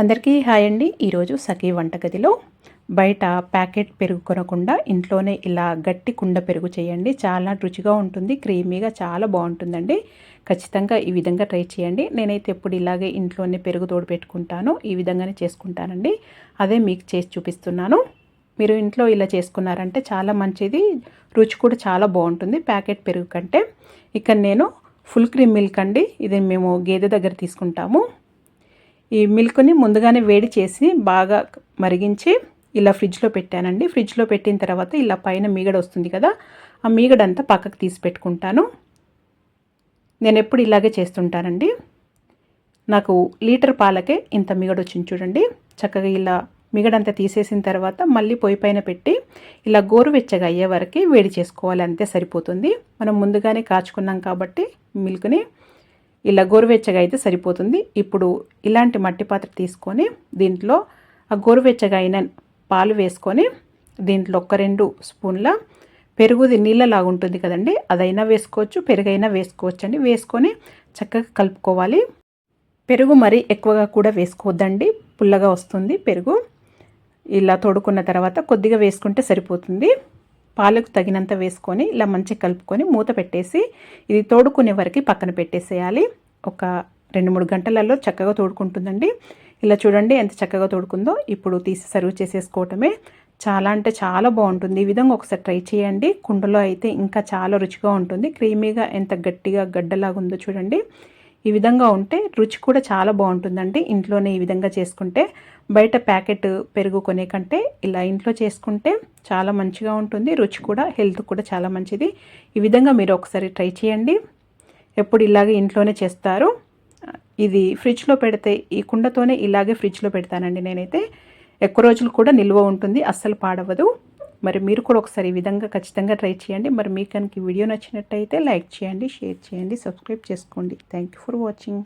అందరికీ హాయ్ అండి. ఈరోజు సఖీ వంటగదిలో బయట ప్యాకెట్ పెరుగు కొనకుండా ఇంట్లోనే ఇలా గట్టి కుండ పెరుగు చేయండి. చాలా రుచిగా ఉంటుంది క్రీమీగా చాలా బాగుంటుందండి. ఖచ్చితంగా ఈ విధంగా ట్రై చేయండి. నేనైతే ఎప్పుడు ఇలాగే ఇంట్లోనే పెరుగు తోడు పెట్టుకుంటాను ఈ విధంగానే చేసుకుంటానండి. అదే మీకు చేసి చూపిస్తున్నాను. మీరు ఇంట్లో ఇలా చేసుకున్నారంటే చాలా మంచిది రుచి కూడా చాలా బాగుంటుంది ప్యాకెట్ పెరుగు కంటే. ఇక్కడ నేను ఫుల్ క్రీమ్ మిల్క్ అండి ఇది మేము గేదె దగ్గర తీసుకుంటాము. ఈ మిల్క్ని ముందుగానే వేడి చేసి బాగా మరిగించి ఇలా ఫ్రిడ్జ్లో పెట్టానండి. ఫ్రిడ్జ్లో పెట్టిన తర్వాత ఇలా పైన మీగడ వస్తుంది కదా ఆ మీగడంతా పక్కకు తీసి పెట్టుకుంటాను. నేను ఎప్పుడు ఇలాగే చేస్తుంటానండి. నాకు లీటర్ పాలకే ఇంత మిగడ వచ్చింది చూడండి. చక్కగా ఇలా మిగడంతా తీసేసిన తర్వాత మళ్ళీ పొయ్యి పైన పెట్టి ఇలా గోరువెచ్చగా అయ్యే వరకు వేడి చేసుకోవాలి అంతే సరిపోతుంది. మనం ముందుగానే కాచుకున్నాం కాబట్టి మిల్క్ని ఇలా గోరువెచ్చగా అయితే సరిపోతుంది. ఇప్పుడు ఇలాంటి మట్టి పాత్ర తీసుకొని దీంట్లో ఆ గోరువెచ్చగా అయిన పాలు వేసుకొని దీంట్లో ఒక రెండు స్పూన్ల పెరుగుది నీళ్ళలాగా ఉంటుంది కదండి. అదైనా వేసుకోవచ్చు పెరుగైనా వేసుకోవచ్చు అండి. వేసుకొని చక్కగా కలుపుకోవాలి. పెరుగు మరీ ఎక్కువగా కూడా వేసుకోవద్దండి. పుల్లగా వస్తుంది పెరుగు. ఇలా తోడుకున్న తర్వాత కొద్దిగా వేసుకుంటే సరిపోతుంది. పాలకు తగినంత వేసుకొని ఇలా మంచిగా కలుపుకొని మూత పెట్టేసి ఇది తోడుకునే వరకు పక్కన పెట్టేసేయాలి. ఒక రెండు మూడు గంటలలో చక్కగా తోడుకుంటుందండి. ఇలా చూడండి ఎంత చక్కగా తోడుకుందో. ఇప్పుడు తీసి సర్వ్ చేసేసుకోవటమే చాలా అంటే చాలా బాగుంటుంది. ఈ విధంగా ఒకసారి ట్రై చేయండి. కుండలో అయితే ఇంకా చాలా రుచిగా ఉంటుంది. క్రీమీగా ఎంత గట్టిగా గడ్డలాగా ఉందో చూడండి. ఈ విధంగా ఉంటే రుచి కూడా చాలా బాగుంటుందండి. ఇంట్లోనే ఈ విధంగా చేసుకుంటే బయట ప్యాకెట్ పెరుగు కొనే కంటే ఇలా ఇంట్లో చేసుకుంటే చాలా మంచిగా ఉంటుంది. రుచి కూడా హెల్త్ కూడా చాలా మంచిది. ఈ విధంగా మీరు ఒకసారి ట్రై చేయండి. ఎప్పుడు ఇలాగే ఇంట్లోనే చేస్తారు. ఇది ఫ్రిడ్జ్లో పెడితే ఈ కుండతోనే ఇలాగే ఫ్రిడ్జ్లో పెడతానండి నేనైతే. ఎక్కువ రోజులు కూడా నిల్వ ఉంటుంది అస్సలు పాడవదు. మరి మీరు కూడా ఒకసారి ఈ విధంగా ఖచ్చితంగా ట్రై చేయండి. మరి మీకు కనుక వీడియో నచ్చినట్టయితే లైక్ చేయండి షేర్ చేయండి సబ్స్క్రైబ్ చేసుకోండి. Thank for watching